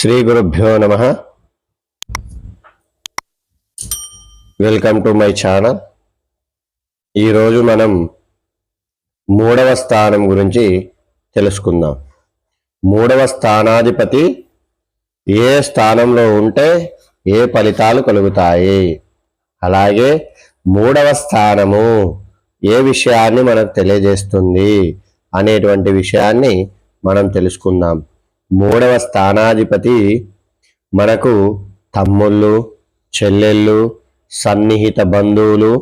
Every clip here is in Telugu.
శ్రీ గురుభ్యో నమ వెల్కమ్ టు మై ఛానల్ ఈరోజు మనం మూడవ స్థానం గురించి తెలుసుకుందాం. మూడవ స్థానాధిపతి ఏ స్థానంలో ఉంటే ఏ ఫలితాలు కలుగుతాయి? అలాగే మూడవ స్థానము ఏ విషయాన్ని మనకు తెలియజేస్తుంది అనేటువంటి విషయాన్ని మనం తెలుసుకుందాం. మూడవ స్థానాధిపతి మనకు తమ్ముళ్ళు చెల్లెళ్ళు సన్నిహిత బంధువులు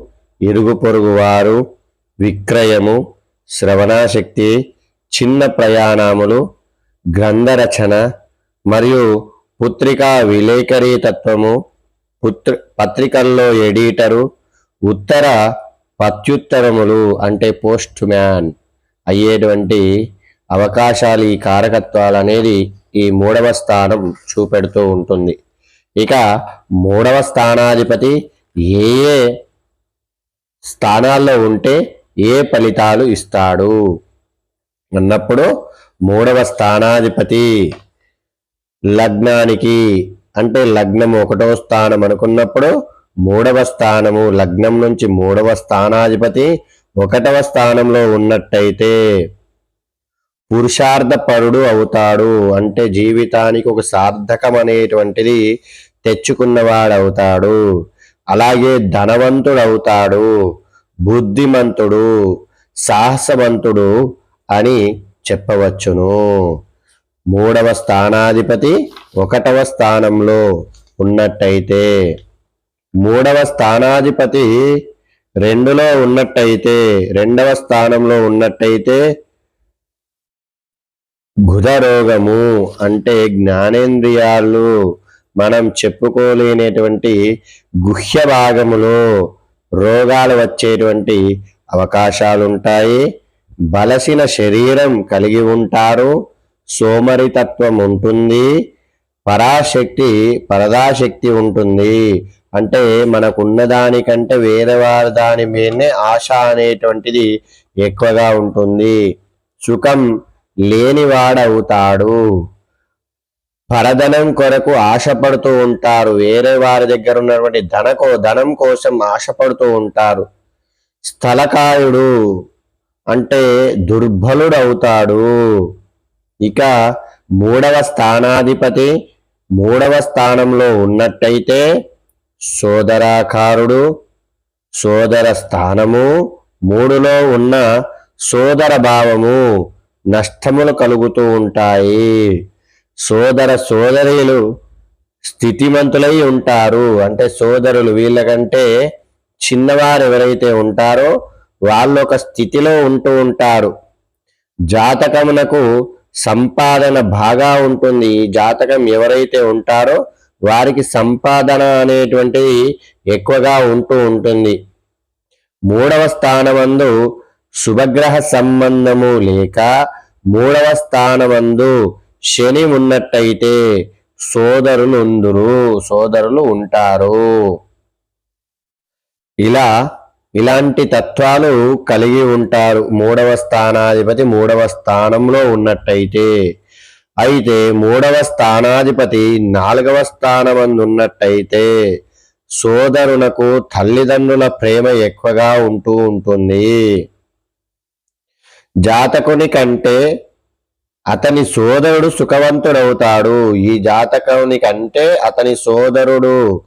ఇరుగు పొరుగు వారు విక్రయము శ్రవణాశక్తి చిన్న ప్రయాణములు గ్రంథరచన మరియు పుత్రికా విలేకరీతత్వము పుత్ర పత్రికల్లో ఎడిటరు ఉత్తర ప్రత్యుత్తరములు అంటే పోస్ట్ మ్యాన్ అయ్యేటువంటి అవకాశాలు ఈ కారకత్వాలు అనేది ఈ మూడవ స్థానం చూపెడుతూ ఉంటుంది. ఇక మూడవ స్థానాధిపతి ఏ ఏ స్థానాల్లో ఉంటే ఏ ఫలితాలు ఇస్తాడు? అన్నప్పుడు మూడవ స్థానాధిపతి లగ్నానికి అంటే లగ్నం ఒకటో స్థానం అనుకున్నప్పుడు మూడవ స్థానము లగ్నం నుంచి మూడవ స్థానాధిపతి ఒకటవ స్థానంలో ఉన్నట్టయితే పురుషార్థపరుడు అవుతాడు అంటే జీవితానికి ఒక సార్థకం అనేటువంటిది తెచ్చుకున్నవాడు అవుతాడు అలాగే ధనవంతుడు అవుతాడు బుద్ధిమంతుడు సాహసవంతుడు అని చెప్పవచ్చును. మూడవ స్థానాధిపతి ఒకటవ స్థానంలో ఉన్నట్టయితే మూడవ స్థానాధిపతి రెండులో ఉన్నట్టయితే రెండవ స్థానంలో ఉన్నట్టయితే గుధరోగము అంటే జ్ఞానేంద్రియాలు మనం చెప్పుకోలేనటువంటి గుహ్య భాగములో రోగాలు వచ్చేటువంటి అవకాశాలు ఉంటాయి బలసిన శరీరం కలిగి ఉంటారు. సోమరితత్వం ఉంటుంది. పరాశక్తి పరదాశక్తి ఉంటుంది. అంటే మనకున్న దానికంటే వేరే వారి దాని మీదనే ఆశ అనేటువంటిది ఎక్కువగా ఉంటుంది. సుఖం లేనివాడవుతాడు. పరధనం కొరకు ఆశపడుతూ ఉంటారు. వేరే వారి దగ్గర ఉన్నటువంటి ధనకో ధనం కోసం ఆశపడుతూ ఉంటారు. స్థలకాయుడు అంటే దుర్బలుడవుతాడు. ఇక మూడవ స్థానాధిపతి మూడవ స్థానంలో ఉన్నట్టయితే సోదరాకారుడు సోదర స్థానము మూడులో ఉన్న సోదర భావము నష్టములు కలుగుతూ ఉంటాయి. సోదర సోదరులు స్థితిమంతులై ఉంటారు. అంటే సోదరులు వీళ్ళకంటే చిన్నవారు ఎవరైతే ఉంటారో వాళ్ళు ఒక స్థితిలో ఉంటూ ఉంటారు. జాతకమునకు సంపాదన బాగా ఉంటుంది. ఈ జాతకం ఎవరైతే ఉంటారో వారికి సంపాదన అనేటువంటిది ఎక్కువగా ఉంటూ ఉంటుంది. మూడవ స్థానమందు శుభగ్రహ సంబంధము లేక మూడవ స్థానమందు శని ఉన్నట్టయితే సోదరులు ఉందురు సోదరులు ఉంటారు. ఇలా ఇలాంటి తత్వాలు కలిగి ఉంటారు మూడవ స్థానాధిపతి మూడవ స్థానంలో ఉన్నట్టయితే. అయితే మూడవ స్థానాధిపతి నాలుగవ స్థానమందు ఉన్నట్టయితే సోదరునకు తల్లిదండ్రుల ప్రేమ ఎక్కువగా ఉంటూ ఉంటుంది. జాతకుని కంటే అతని సోదరుడు సుఖవంతుడవుతాడు. ఈ జాతకుని కంటే అతని సోదరుడు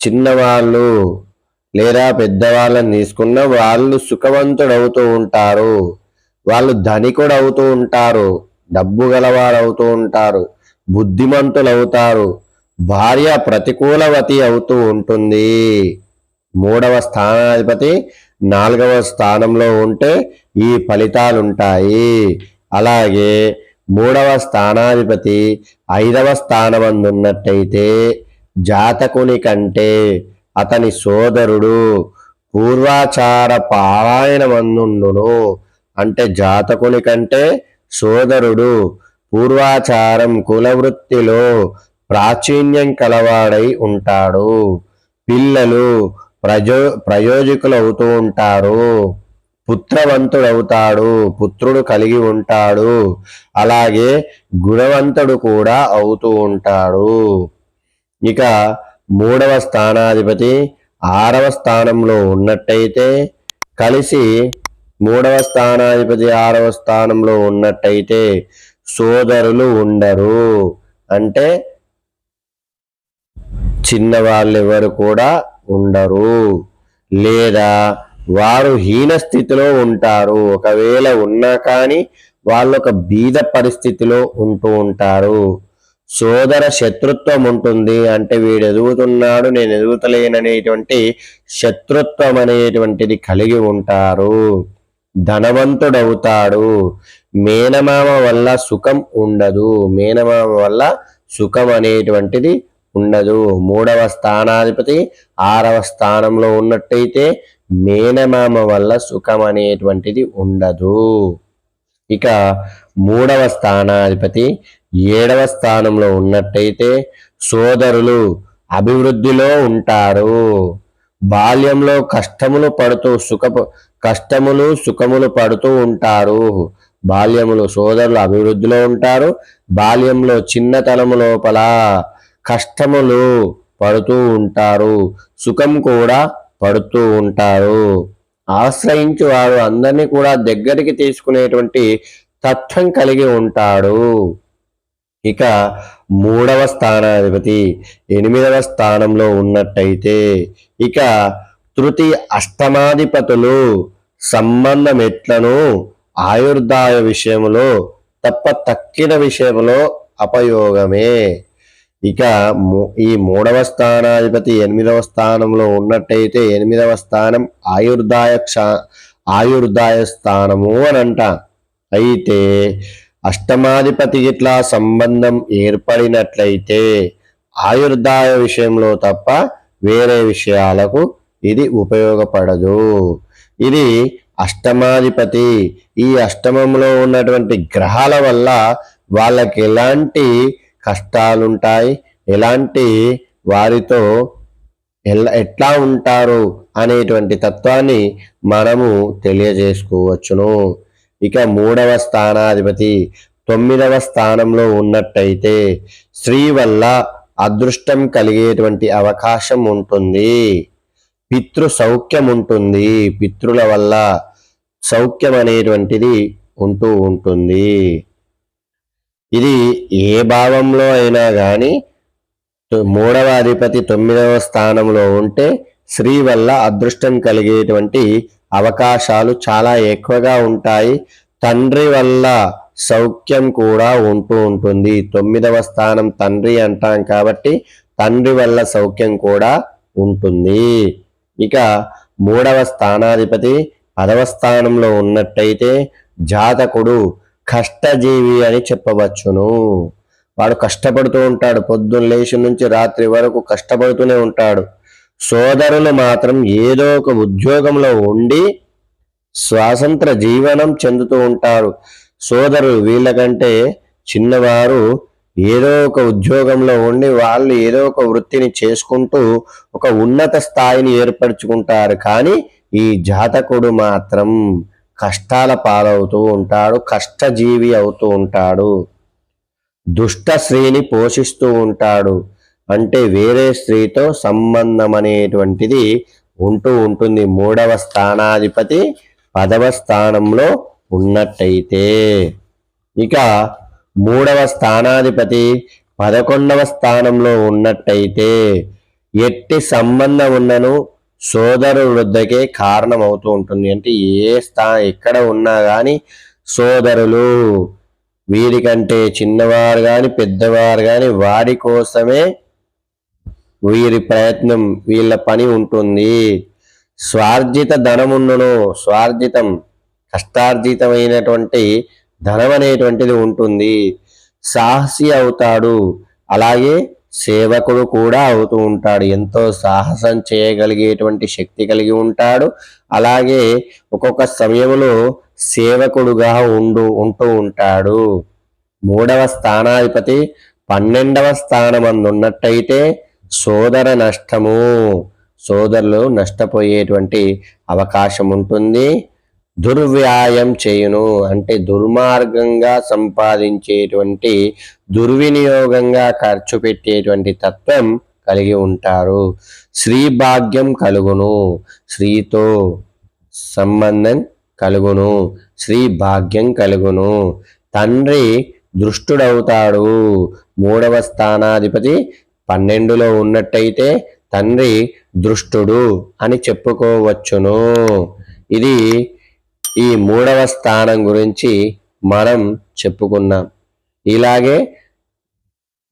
చిన్నవాళ్ళు లేదా పెద్దవాళ్ళని తీసుకున్న వాళ్ళు సుఖవంతుడవుతూ ఉంటారు. వాళ్ళు ధనికుడు అవుతూ ఉంటారు. డబ్బు గలవారు అవుతూ ఉంటారు. బుద్ధిమంతులు అవుతారు భార్య ప్రతికూలవతి అవుతూ ఉంటుంది. మూడవ స్థానాధిపతి నాలుగవ స్థానంలో ఉంటే ఈ ఫలితాలు ఉంటాయి అలాగే మూడవ స్థానాధిపతి ఐదవ స్థానమందు ఉన్నట్టయితే జాతకుని కంటే అతని సోదరుడు పూర్వాచార పారాయణమందుండును. అంటే జాతకుని కంటే సోదరుడు పూర్వాచారం కులవృత్తిలో ప్రాచీన్యం కలవాడై ఉంటాడు. పిల్లలు ప్రజో ప్రయోజకులు అవుతూ ఉంటారు. పుత్రవంతుడవుతాడు పుత్రుడు కలిగి ఉంటాడు. అలాగే గుణవంతుడు కూడా అవుతూ ఉంటాడు. ఇక మూడవ స్థానాధిపతి ఆరవ స్థానంలో ఉన్నట్టయితే కలిసి మూడవ స్థానాధిపతి ఆరవ స్థానంలో ఉన్నట్టయితే సోదరులు ఉండరు. అంటే చిన్నవాళ్ళెవరు కూడా ఉండరు. లేదా వారు హీన స్థితిలో ఉంటారు. ఒకవేళ ఉన్నా కానీ వాళ్ళు ఒక బీద పరిస్థితిలో ఉంటూ ఉంటారు. సోదర శత్రుత్వం ఉంటుంది. అంటే వీడు ఎదుగుతున్నాడు నేను ఎదుగుతలేననేటువంటి శత్రుత్వం అనేటువంటిది కలిగి ఉంటారు. ధనవంతుడవుతాడు. మేనమామ వల్ల సుఖం ఉండదు. మేనమామ వల్ల సుఖం అనేటువంటిది ఉండదు. మూడవ స్థానాధిపతి ఆరవ స్థానంలో ఉన్నట్టయితే మేనమామ వల్ల సుఖం అనేటువంటిది ఉండదు. ఇక మూడవ స్థానాధిపతి ఏడవ స్థానంలో ఉన్నట్టయితే సోదరులు అభివృద్ధిలో ఉంటారు. బాల్యంలో కష్టములు పడుతూ సుఖ కష్టములు సుఖములు పడుతూ ఉంటారు. బాల్యములు సోదరులు అభివృద్ధిలో ఉంటారు. బాల్యంలో చిన్నతనము లోపల కష్టములు పడుతూ ఉంటారు. సుఖం కూడా పడుతూ ఉంటారు. ఆశ్రయించి వారు అందరినీ కూడా దగ్గరికి తీసుకునేటువంటి తత్వం కలిగి ఉంటాడు. ఇక మూడవ స్థానాధిపతి ఎనిమిదవ స్థానంలో ఉన్నట్టయితే ఇక తృతీయ అష్టమాధిపతులు సంబంధం ఎట్లను ఆయుర్దాయ విషయంలో తప్ప తక్కిన విషయంలో అపయోగమే. ఇక ఈ మూడవ స్థానాధిపతి ఎనిమిదవ స్థానంలో ఉన్నట్టయితే ఎనిమిదవ స్థానం ఆయుర్దాయ క్ష ఆయుర్దాయ స్థానము అని అంట అయితే అష్టమాధిపతి ఇట్లా సంబంధం ఏర్పడినట్లయితే ఆయుర్దాయ విషయంలో తప్ప వేరే విషయాలకు ఇది ఉపయోగపడదు. ఇది అష్టమాధిపతి. ఈ అష్టమంలో ఉన్నటువంటి గ్రహాల వల్ల వాళ్ళకి ఎలాంటి కష్టాలుంటాయి. ఎలాంటి వారితో ఎలా ఎట్లా ఉంటారు అనేటువంటి తత్వాన్ని మనము తెలియజేసుకోవచ్చును. ఇక మూడవ స్థానాధిపతి తొమ్మిదవ స్థానంలో ఉన్నట్టయితే స్త్రీ వల్ల అదృష్టం కలిగేటువంటి అవకాశం ఉంటుంది. పితృ సౌఖ్యం ఉంటుంది. పితృల వల్ల సౌఖ్యం అనేటువంటిది ఉంటూ ఉంటుంది. ఇది ఏ భావంలో అయినా కానీ మూడవ అధిపతి తొమ్మిదవ స్థానంలో ఉంటే స్త్రీ వల్ల అదృష్టం కలిగేటువంటి అవకాశాలు చాలా ఎక్కువగా ఉంటాయి. తండ్రి వల్ల సౌఖ్యం కూడా ఉంటూ ఉంటుంది. తొమ్మిదవ స్థానం తండ్రి అంటాం కాబట్టి తండ్రి వల్ల సౌఖ్యం కూడా ఉంటుంది. ఇక మూడవ స్థానాధిపతి పదవ స్థానంలో ఉన్నట్టయితే జాతకుడు కష్టజీవి అని చెప్పవచ్చును. వాడు కష్టపడుతూ ఉంటాడు. పొద్దున్న లేచి నుంచి రాత్రి వరకు కష్టపడుతూనే ఉంటాడు. సోదరులు మాత్రం ఏదో ఒక ఉద్యోగంలో ఉండి స్వాతంత్ర జీవనం చెందుతూ ఉంటారు. సోదరులు వీళ్ళకంటే చిన్నవారు ఏదో ఒక ఉద్యోగంలో ఉండి వాళ్ళు ఏదో ఒక వృత్తిని చేసుకుంటూ ఒక ఉన్నత స్థాయిని ఏర్పరచుకుంటారు. కానీ ఈ జాతకుడు మాత్రం కష్టాల పాలవుతూ ఉంటాడు కష్టజీవి అవుతూ ఉంటాడు. దుష్ట స్త్రీని పోషిస్తూ ఉంటాడు. అంటే వేరే స్త్రీతో సంబంధం అనేటువంటిది ఉంటూ ఉంటుంది. మూడవ స్థానాధిపతి పదవ స్థానంలో ఉన్నట్టయితే. ఇక మూడవ స్థానాధిపతి పదకొండవ స్థానంలో ఉన్నట్టయితే ఎట్టి సంబంధం ఉన్నను సోదరుడు వృద్ధకే కారణం అవుతూ ఉంటుంది. అంటే ఏ స్థా ఎక్కడ ఉన్నా కానీ సోదరులు వీరికంటే చిన్నవారు కానీ పెద్దవారు కానీ వారి కోసమే వీరి ప్రయత్నం వీళ్ళ పని ఉంటుంది. స్వార్జిత ధనమున్నను స్వార్జితం కష్టార్జితమైనటువంటి ధనం అనేటువంటిది ఉంటుంది. సాహసి అవుతాడు. అలాగే సేవకుడు కూడా అవుతూ ఉంటాడు. ఎంతో సాహసం చేయగలిగేటువంటి శక్తి కలిగి ఉంటాడు. అలాగే ఒక్కొక్క సమయంలో సేవకుడుగా ఉండు ఉంటూ ఉంటాడు. మూడవ స్థానాధిపతి పన్నెండవ స్థానమందు ఉన్నట్టయితే సోదర నష్టము. సోదరులు నష్టపోయేటువంటి అవకాశం ఉంటుంది దుర్వ్యాయం చేయును. అంటే దుర్మార్గంగా సంపాదించేటువంటి దుర్వినియోగంగా ఖర్చు పెట్టేటువంటి తత్వం కలిగి ఉంటారు. శ్రీ భాగ్యం కలుగును. శ్రీతో సంబంధం కలుగును. శ్రీ భాగ్యం కలుగును. తండ్రి దృష్టుడవుతాడు. మూడవ స్థానాధిపతి పన్నెండులో ఉన్నట్టయితే తండ్రి దృష్టుడు అని చెప్పుకోవచ్చును. ఇది ఈ మూడవ స్థానం గురించి మనం చెప్పుకున్నాం. ఇలాగే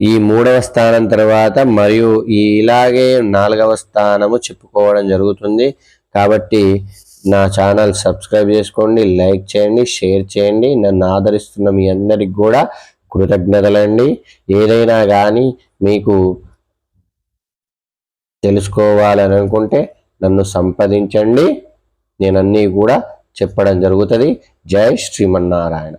ఈ మూడవ స్థానం తర్వాత మరియు ఈ ఇలాగే నాలుగవ స్థానము చెప్పుకోవడం జరుగుతుంది. కాబట్టి నా ఛానల్ సబ్స్క్రైబ్ చేసుకోండి లైక్ చేయండి షేర్ చేయండి. నన్ను ఆదరిస్తున్న మీ అందరికి కూడా కృతజ్ఞతలండి. ఏదైనా కానీ మీకు తెలుసుకోవాలని అనుకుంటే నన్ను సంప్రదించండి. నేను అన్నీ కూడా చెప్పడం జరుగుతుంది. జై శ్రీమన్నారాయణ.